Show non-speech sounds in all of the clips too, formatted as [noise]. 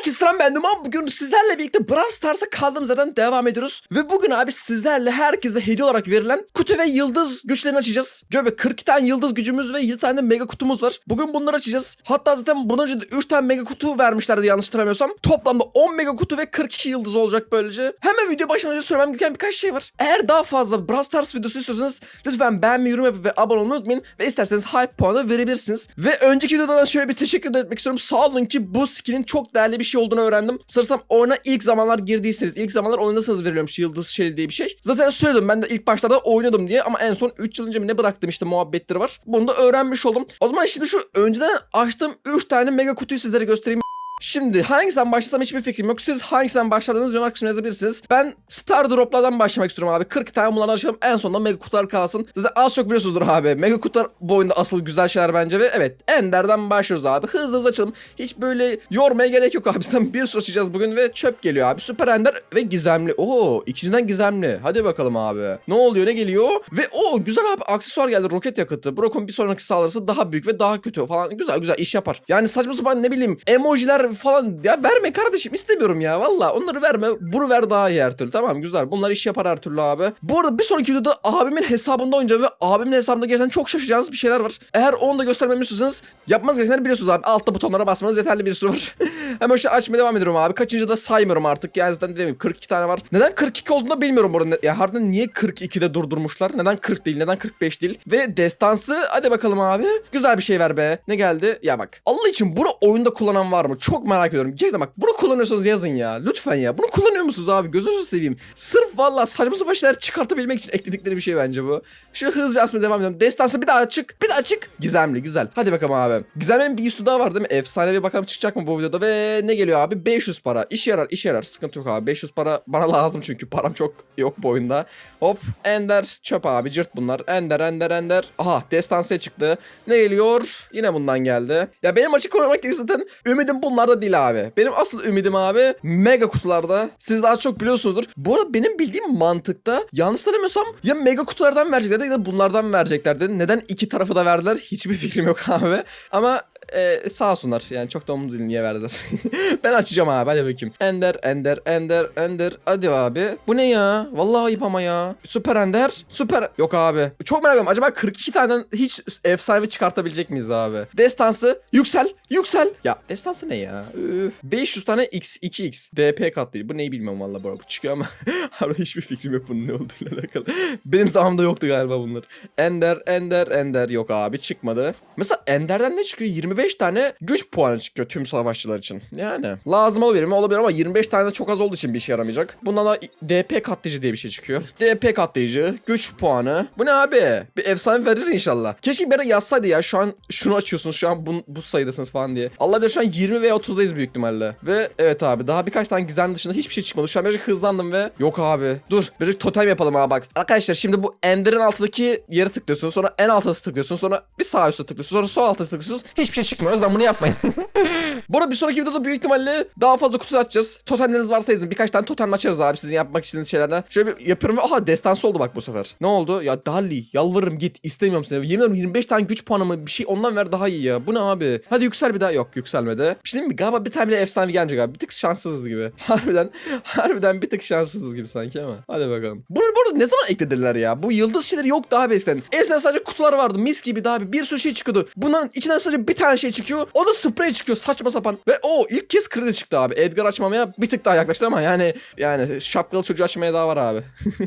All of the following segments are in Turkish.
Herkese selam ben Numan. Bugün sizlerle birlikte Brawl Stars'a kaldığımız yerden devam ediyoruz. Ve bugün abi sizlerle herkese hediye olarak verilen kutu ve yıldız güçlerini açacağız. Göbe 42 tane yıldız gücümüz ve 7 tane de mega kutumuz var. Bugün bunları açacağız. Hatta zaten bundan önce de 3 tane mega kutu vermişlerdi yanlış hatırlamıyorsam. Toplamda 10 mega kutu ve 42 yıldız olacak böylece. Hemen video önce söylemem gereken birkaç şey var. Eğer daha fazla Brawl Stars videosu istiyorsanız lütfen beğenmeyi, yorum yapıp ve abone olmayı unutmayın. Ve isterseniz hype puanı verebilirsiniz. Ve önceki videodan şöyle bir teşekkür etmek istiyorum. Sağ olun ki bu skinin çok değerli bir şey olduğunu öğrendim. Sanırsam oyuna ilk zamanlar girdiyseniz, ilk zamanlar oynadıysanız veriliyormuş yıldız şey diye bir şey. Zaten söyledim ben de ilk başlarda oynuyordum diye ama en son 3 yıl önce mi ne bıraktım işte muhabbetleri var. Bunu da öğrenmiş oldum. O zaman şimdi şu önceden açtığım 3 tane mega kutuyu sizlere göstereyim. Şimdi hangisinden başlasam hiçbir fikrim yok. Siz hangisinden başladığınız yorumlar kısmına yazabilirsiniz. Ben Star Drop'lardan başlamak istiyorum abi. 40 tane bunlardan açalım. En sonunda mega kutular kalsın. Zaten az çok biliyorsunuzdur abi. Mega kutular bu oyunda asıl güzel şeyler bence ve evet Ender'den başlıyoruz abi. Hızlı hızlı açalım. Hiç böyle yormaya gerek yok abi. Zaten bir sürü açacağız bugün ve çöp geliyor abi. Süper Ender ve gizemli. Oo ikisinden gizemli. Hadi bakalım abi. Ne oluyor ne geliyor? Ve o güzel abi aksesuar geldi. Roket yakıtı. Brock'un bir sonraki saldırısı daha büyük ve daha kötü falan. Güzel güzel iş yapar. Yani saçma sapan ne bileyim emojiler falan. Ya verme kardeşim istemiyorum ya. Valla onları verme. Bunu ver daha iyi her türlü. Tamam güzel. Bunlar iş yapar her türlü abi. Bu arada bir sonraki videoda abimin hesabında oynayacağım ve abimin hesabında gerçekten çok şaşıracağınız bir şeyler var. Eğer onu da göstermemi istiyorsanız yapmanız gerekenleri biliyorsunuz abi. Altta butonlara basmanız yeterli bir sürü var. [laughs] Hemen şöyle açmaya devam ediyorum abi. Kaçıncı da saymıyorum artık. Yani zaten dediğim gibi 42 tane var. Neden 42 olduğunu da bilmiyorum bu arada. Ya harbiden niye 42'de durdurmuşlar? Neden 40 değil? Neden 45 değil? Ve destansı hadi bakalım abi. Güzel bir şey ver be. Ne geldi? Ya bak. Allah için bunu oyunda kullanan var mı? Çok merak ediyorum. Gerçekten bak bunu kullanıyorsanız yazın ya. Lütfen ya. Bunu kullanıyor musunuz abi? Gözünüzü seveyim. Sırf valla saçma sapan şeyler çıkartabilmek için ekledikleri bir şey bence bu. Şu hızlıca asmaya devam ediyorum. Destansı bir daha çık. Bir daha çık. Gizemli güzel. Hadi bakalım abi. Gizemli'nin bir üstü daha var değil mi? Efsanevi bakalım çıkacak mı bu videoda ve ne geliyor abi? 500 para. İşe yarar işe yarar. Sıkıntı yok abi. 500 para bana lazım çünkü. Param çok yok bu oyunda. Hop ender çöp abi. Cırt bunlar. Ender ender ender. Aha destansiye çıktı. Ne geliyor? Yine bundan geldi. Ya benim açık oynamak gerekirse zaten ümidim bunlarda değil abi benim asıl ümidim abi mega kutularda siz daha çok biliyorsunuzdur bu arada benim bildiğim mantıkta yanlış hatırlamıyorsam ya mega kutulardan vereceklerdi ya da bunlardan vereceklerdi neden iki tarafı da verdiler [laughs] hiçbir fikrim yok abi ama e, sağ olsunlar. Yani çok da umurumda değil niye verdiler. [laughs] ben açacağım abi hadi bakayım. Ender, Ender, Ender, Ender. Hadi abi. Bu ne ya? Vallahi ayıp ama ya. Süper Ender. Süper. Yok abi. Çok merak ediyorum. Acaba 42 tane hiç efsane çıkartabilecek miyiz abi? Destansı. Yüksel. Yüksel. Ya destansı ne ya? Üf. 500 tane X, 2X. DP katlı. Bu neyi bilmiyorum vallahi bu çıkıyor ama [laughs] harbi hiçbir fikrim yok bunun ne olduğuyla alakalı. Benim zamanımda yoktu galiba bunlar. Ender, Ender, Ender. Yok abi çıkmadı. Mesela Ender'den ne çıkıyor? 25 tane güç puanı çıkıyor tüm savaşçılar için. Yani lazım olabilir mi? Olabilir ama 25 tane de çok az olduğu için bir işe yaramayacak. Bundan da DP katlayıcı diye bir şey çıkıyor. DP katlayıcı, güç puanı. Bu ne abi? Bir efsane verir inşallah. Keşke bir ara yazsaydı ya. Şu an şunu açıyorsunuz. Şu an bu, bu sayıdasınız falan diye. Allah bilir şu an 20 veya 30'dayız büyük ihtimalle. Ve evet abi daha birkaç tane gizem dışında hiçbir şey çıkmadı. Şu an birazcık hızlandım ve yok abi. Dur birazcık totem yapalım abi bak. Arkadaşlar şimdi bu Ender'in altındaki yere tıklıyorsunuz. Sonra en alta tıklıyorsunuz. Sonra bir sağ üstte tıklıyorsunuz. Sonra sol alta tıklıyorsunuz. Hiçbir şey çıkmıyor. O yüzden bunu yapmayın. [laughs] Bu arada bir sonraki videoda büyük ihtimalle daha fazla kutu açacağız. Totemleriniz varsa yazın. Birkaç tane totem açarız abi sizin yapmak istediğiniz şeylerden. Şöyle bir yapıyorum ve aha destansı oldu bak bu sefer. Ne oldu? Ya Dali yalvarırım git istemiyorum seni. Yemin ederim 25 tane güç puanı mı bir şey ondan ver daha iyi ya. Bu ne abi? Hadi yüksel bir daha. Yok yükselmedi. Bir şey mi? Galiba bir tane bile efsane gelecek abi. Bir tık şanssızız gibi. [laughs] Harbiden harbiden bir tık şanssızız gibi sanki ama. Hadi bakalım. Bunu bu arada ne zaman eklediler ya? Bu yıldız şeyleri yoktu abi eskiden. Eskiden sadece kutular vardı. Mis gibi daha bir, bir sürü şey çıkıyordu. Bunun içinden sadece bir tane şey çıkıyor. O da sprey çıkıyor saçma sapan. Ve o ilk kez kredi çıktı abi. Edgar açmamaya bir tık daha yaklaştı ama yani yani şapkalı çocuğu açmaya daha var abi.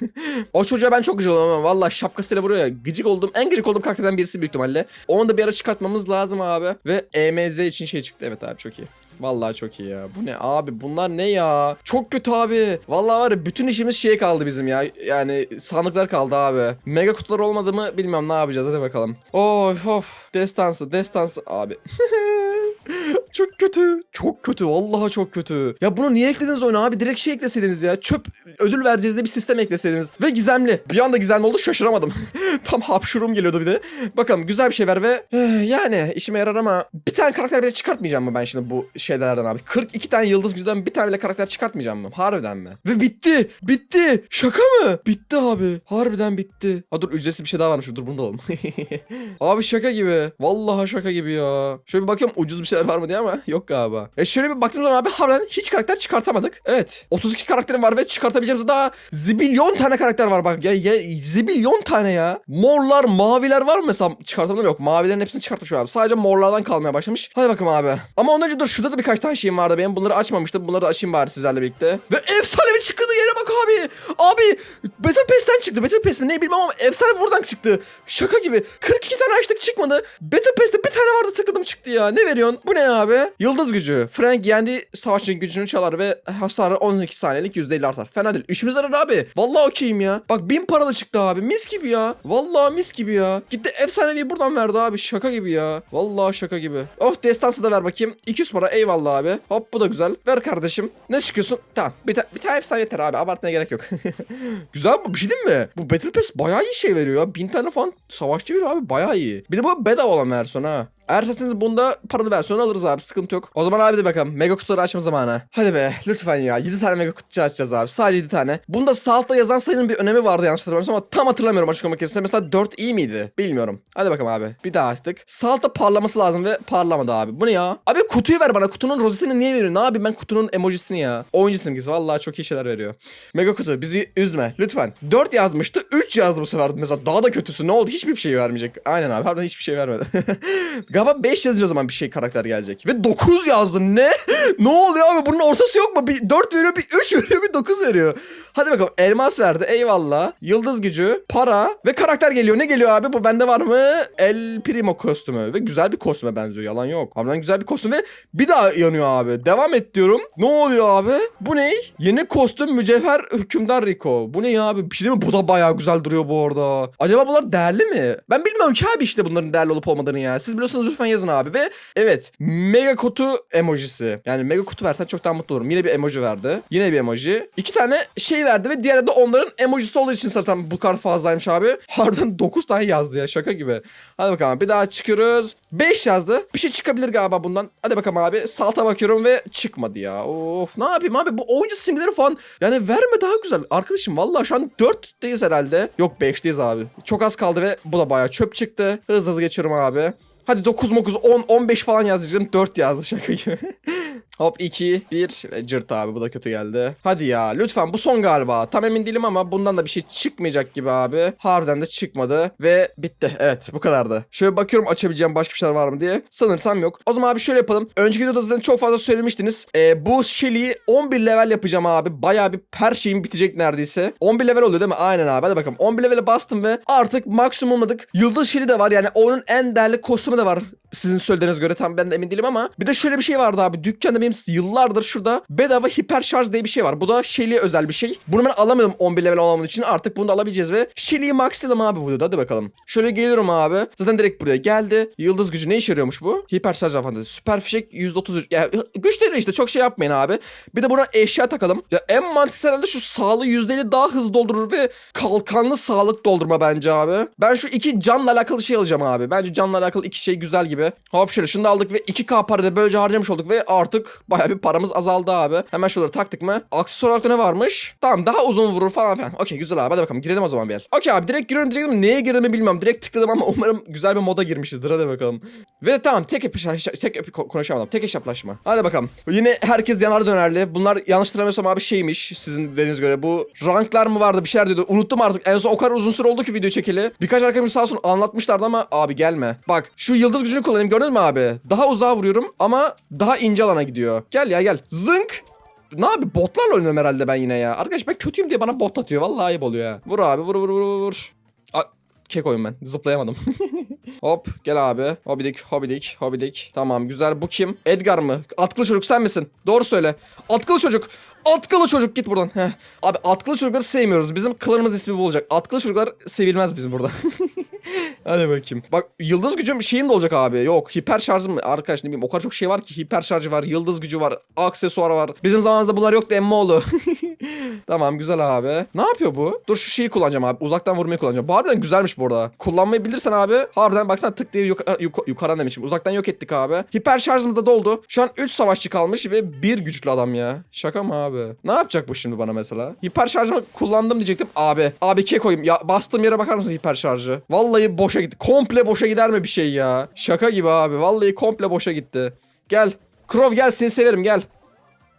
[laughs] o çocuğa ben çok gıcık oldum ama valla şapkasıyla vuruyor ya. Gıcık oldum. En gıcık olduğum karakterden birisi büyük ihtimalle. Onu da bir ara çıkartmamız lazım abi. Ve EMZ için şey çıktı. Evet abi çok iyi. Vallahi çok iyi ya. Bu ne abi? Bunlar ne ya? Çok kötü abi. Vallahi var ya bütün işimiz şeye kaldı bizim ya. Yani sandıklar kaldı abi. Mega kutular olmadı mı bilmiyorum ne yapacağız hadi bakalım. Of of. Destansı destansı abi. [laughs] [laughs] çok kötü. Çok kötü. Vallahi çok kötü. Ya bunu niye eklediniz oyuna abi? Direkt şey ekleseydiniz ya. Çöp ödül vereceğiz de bir sistem ekleseydiniz. Ve gizemli. Bir anda gizemli oldu şaşıramadım. [laughs] Tam hapşurum geliyordu bir de. Bakalım güzel bir şey ver ve eh, yani işime yarar ama bir tane karakter bile çıkartmayacağım mı ben şimdi bu şeylerden abi? 42 tane yıldız gücüden bir tane bile karakter çıkartmayacağım mı? Harbiden mi? Ve bitti. Bitti. Şaka mı? Bitti abi. Harbiden bitti. Ha dur ücretsiz bir şey daha varmış. Dur bunu da alalım. [laughs] abi şaka gibi. Vallahi şaka gibi ya. Şöyle bir bakıyorum ucuz bir şeyler var mı diye ama yok galiba. E şöyle bir baktığımız zaman abi harbiden hiç karakter çıkartamadık. Evet. 32 karakterim var ve çıkartabileceğimiz daha zibilyon tane karakter var bak. Ya, ya zibilyon tane ya. Morlar, maviler var mı mesela? Çıkartamadım yok. Mavilerin hepsini çıkartmışım abi. Sadece morlardan kalmaya başlamış. Hadi bakalım abi. Ama ondan önce dur şurada da birkaç tane şeyim vardı benim. Bunları açmamıştım. Bunları da açayım bari sizlerle birlikte. Ve yere bak abi. Abi Battle Pass'ten çıktı. Battle Pass mi ne bilmem ama efsane buradan çıktı. Şaka gibi. 42 tane açtık çıkmadı. Battle Pass'te bir tane vardı tıkladım çıktı ya. Ne veriyorsun? Bu ne abi? Yıldız gücü. Frank yendi savaşçının gücünü çalar ve hasarı 12 saniyelik %50 artar. Fena değil. Üçümüz arar abi. Vallahi okeyim ya. Bak 1000 paralı çıktı abi. Mis gibi ya. Vallahi mis gibi ya. Gitti efsanevi buradan verdi abi. Şaka gibi ya. Vallahi şaka gibi. Oh destansı da ver bakayım. 200 para eyvallah abi. Hop bu da güzel. Ver kardeşim. Ne çıkıyorsun? Tamam. Bir, ta- bir tane efsane yeter abi. Abartmaya gerek yok. [laughs] güzel bu. Bir şey değil mi? Bu Battle Pass bayağı iyi şey veriyor ya. 1000 tane falan savaşçı veriyor abi. Bayağı iyi. Bir de bu bedava olan versiyon ha. Eğer isterseniz bunda paralı versiyonu alırız abi sıkıntı yok. O zaman abi de bakalım mega kutuları açma zamanı. Hadi be lütfen ya 7 tane mega kutu açacağız abi sadece 7 tane. Bunda sağ altta yazan sayının bir önemi vardı yanlış hatırlamıyorsam ama tam hatırlamıyorum açıklama makinesinde. Mesela 4 iyi miydi bilmiyorum. Hadi bakalım abi bir daha açtık. Sağ altta parlaması lazım ve parlamadı abi. Bu ne ya? Abi kutuyu ver bana kutunun rozetini niye veriyor? Ne yapayım ben kutunun emojisini ya. Oyuncu simgesi vallahi çok iyi şeyler veriyor. Mega kutu bizi üzme lütfen. 4 yazmıştı 3 yazdı bu sefer mesela daha da kötüsü ne oldu hiçbir şey vermeyecek. Aynen abi harbiden hiçbir şey vermedi. [laughs] Galiba 5 yazınca o zaman bir şey karakter gelecek. Ve 9 yazdı ne? [laughs] ne oluyor abi bunun ortası yok mu? Bir 4 veriyor bir 3 [laughs] veriyor bir 9 veriyor. Hadi bakalım elmas verdi eyvallah. Yıldız gücü, para ve karakter geliyor. Ne geliyor abi? Bu bende var mı? El Primo kostümü. Ve güzel bir kostüme benziyor. Yalan yok. Harbiden güzel bir kostüm ve bir daha yanıyor abi. Devam et diyorum. Ne oluyor abi? Bu ne? Yeni kostüm mücevher hükümdar Rico. Bu ne ya abi? Bir şey değil mi? Bu da bayağı güzel duruyor bu arada. Acaba bunlar değerli mi? Ben bilmiyorum ki abi işte bunların değerli olup olmadığını ya. Siz biliyorsanız lütfen yazın abi. Ve evet mega kutu emojisi. Yani mega kutu versen çok daha mutlu olurum. Yine bir emoji verdi. Yine bir emoji. İki tane şey verdi ve diğerleri de onların emojisi olduğu için sanırsam bu kadar fazlaymış abi. [laughs] Harbiden 9 tane yazdı ya şaka gibi. Hadi bakalım bir daha çıkıyoruz. 5 yazdı. Bir şey çıkabilir galiba bundan. Hadi bakalım abi. Salta bakıyorum ve çıkmadı ya. Of ne yapayım abi bu oyuncu simgeleri falan. Yani verme daha güzel. Arkadaşım vallahi şu an 4'teyiz herhalde. Yok 5'teyiz abi. Çok az kaldı ve bu da bayağı çöp çıktı. Hızlı hızlı geçiyorum abi. Hadi 9 9 10 15 falan yazacağım. 4 yazdı şaka gibi. [laughs] Hop 2 1 ve cırt abi bu da kötü geldi. Hadi ya lütfen bu son galiba. Tam emin değilim ama bundan da bir şey çıkmayacak gibi abi. Harbiden de çıkmadı ve bitti. Evet bu kadardı. Şöyle bakıyorum açabileceğim başka bir şeyler var mı diye. Sanırsam yok. O zaman abi şöyle yapalım. Önceki videoda zaten çok fazla söylemiştiniz. Ee, bu Shelly'i 11 level yapacağım abi. Bayağı bir her şeyim bitecek neredeyse. 11 level oluyor değil mi? Aynen abi. Hadi bakalım. 11 level'e bastım ve artık maksimumladık. Yıldız Shelly de var. Yani onun en değerli kostümü de var. Sizin söylediğiniz göre tam ben de emin değilim ama bir de şöyle bir şey vardı abi. Dükkanda benim yıllardır şurada bedava hiper şarj diye bir şey var. Bu da Shelly'e özel bir şey. Bunu ben alamadım 11 level olamadığım için artık bunu da alabileceğiz ve Shelly'yi maxlayalım abi bu videoda. Hadi bakalım. Şöyle geliyorum abi. Zaten direkt buraya geldi. Yıldız gücü ne işe yarıyormuş bu? Hiper şarj falan Süper fişek %33. Ya güçleri işte çok şey yapmayın abi. Bir de buna eşya takalım. Ya en mantıklı herhalde şu sağlığı %50 daha hızlı doldurur ve kalkanlı sağlık doldurma bence abi. Ben şu iki canla alakalı şey alacağım abi. Bence canla alakalı iki şey güzel gibi. Hop şöyle şunu da aldık ve 2k para da böylece harcamış olduk ve artık baya bir paramız azaldı abi. Hemen şuraları taktık mı? Aksesuar olarak da ne varmış? Tamam daha uzun vurur falan filan. Okey güzel abi hadi bakalım girelim o zaman bir yer. Okey abi direkt giriyorum diyecektim. Neye girdiğimi bilmiyorum. Direkt tıkladım ama [laughs] umarım güzel bir moda girmişizdir hadi bakalım. Ve tamam tek epi tek epi konuşamadım. Tek hesaplaşma. Hadi bakalım. Yine herkes yanar dönerli. Bunlar yanlış abi şeymiş sizin dediğiniz göre. Bu ranklar mı vardı bir şeyler diyordu. Unuttum artık. En son o kadar uzun süre oldu ki video çekili. Birkaç arkadaşım sağ olsun anlatmışlardı ama abi gelme. Bak şu yıldız gücünü kullanayım gördün mü abi? Daha uzağa vuruyorum ama daha ince alana gidiyor. Gel ya gel. Zınk. Ne abi botlarla oynuyorum herhalde ben yine ya. Arkadaş ben kötüyüm diye bana bot atıyor. Vallahi ayıp oluyor ya. Vur abi vur vur vur, vur. A kek oyun ben. Zıplayamadım. [laughs] Hop gel abi. Hobidik hobidik hobidik. Tamam güzel bu kim? Edgar mı? Atkılı çocuk sen misin? Doğru söyle. Atkılı çocuk. Atkılı çocuk git buradan. Heh. Abi atkılı çocukları sevmiyoruz. Bizim klanımız ismi bu olacak. Atkılı çocuklar sevilmez bizim burada. [laughs] Hadi bakayım. Bak yıldız gücüm şeyim de olacak abi. Yok hiper şarjım arkadaş ne bileyim o kadar çok şey var ki hiper şarjı var, yıldız gücü var, aksesuar var. Bizim zamanımızda bunlar yoktu emmoğlu. [laughs] tamam güzel abi. Ne yapıyor bu? Dur şu şeyi kullanacağım abi. Uzaktan vurmayı kullanacağım. Bu harbiden güzelmiş bu arada. Kullanmayı bilirsen abi. Harbiden baksana tık diye yuka, yuk, yukarıdan demişim. Uzaktan yok ettik abi. Hiper şarjımız da doldu. Şu an 3 savaşçı kalmış ve bir güçlü adam ya. Şaka mı abi? Ne yapacak bu şimdi bana mesela? Hiper şarjımı kullandım diyecektim. Abi. Abi ke koyayım. Ya bastığım yere bakar mısın hiper şarjı? Vallahi boşa gitti. Komple boşa gider mi bir şey ya? Şaka gibi abi. Vallahi komple boşa gitti. Gel. Crow gel seni severim gel.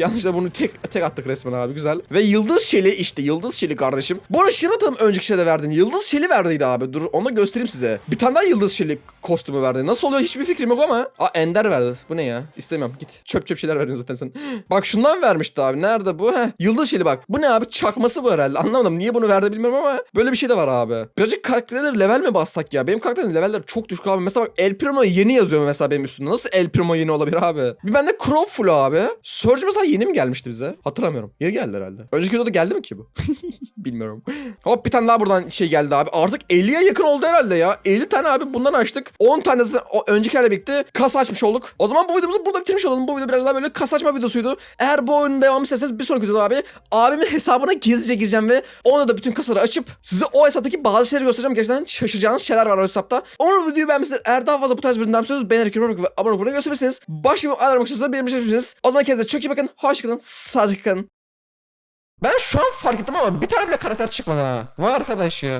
Yanlışlıkla bunu tek tek attık resmen abi güzel. Ve Yıldız Şeli işte Yıldız Şeli kardeşim. Bu arada şunu önceki şeyde verdin. Yıldız Şeli verdiydi abi. Dur onu göstereyim size. Bir tane daha Yıldız Şeli kostümü verdi. Nasıl oluyor hiçbir fikrim yok ama. Aa Ender verdi. Bu ne ya? İstemiyorum git. Çöp çöp şeyler veriyorsun zaten sen. [gasps] bak şundan vermişti abi. Nerede bu? Heh. Yıldız Şeli bak. Bu ne abi? Çakması bu herhalde. Anlamadım. Niye bunu verdi bilmiyorum ama böyle bir şey de var abi. Birazcık karakterleri level mi bassak ya? Benim karakterim leveller çok düşük abi. Mesela bak El Primo yeni yazıyor mesela benim üstümde. Nasıl El Primo yeni olabilir abi? Bir bende Crow full abi. Surge mesela yeni mi gelmişti bize? Hatırlamıyorum. Yeni geldi herhalde. Önceki videoda geldi mi ki bu? [laughs] Bilmiyorum. Hop bir tane daha buradan şey geldi abi. Artık 50'ye yakın oldu herhalde ya. 50 tane abi bundan açtık. 10 tanesi o öncekilerle birlikte kasa açmış olduk. O zaman bu videomuzu burada bitirmiş olalım. Bu video biraz daha böyle kasa açma videosuydu. Eğer bu oyunun devamı isterseniz bir sonraki videoda abi abimin hesabına gizlice gireceğim ve ona da bütün kasaları açıp size o hesaptaki bazı şeyleri göstereceğim. Gerçekten şaşıracağınız şeyler var o hesapta. Onun videoyu beğenmişsiniz. Eğer daha fazla bu tarz videodan istiyorsanız beğenerek yorum ve abone olup gösterirseniz başka bir ayarlamak istiyorsanız benim için O zaman kendinize çok iyi bakın. Hoşçakalın. Sağlıcakla kalın. Ben şu an fark ettim ama bir tane bile karakter çıkmadı ha. Vay arkadaş ya.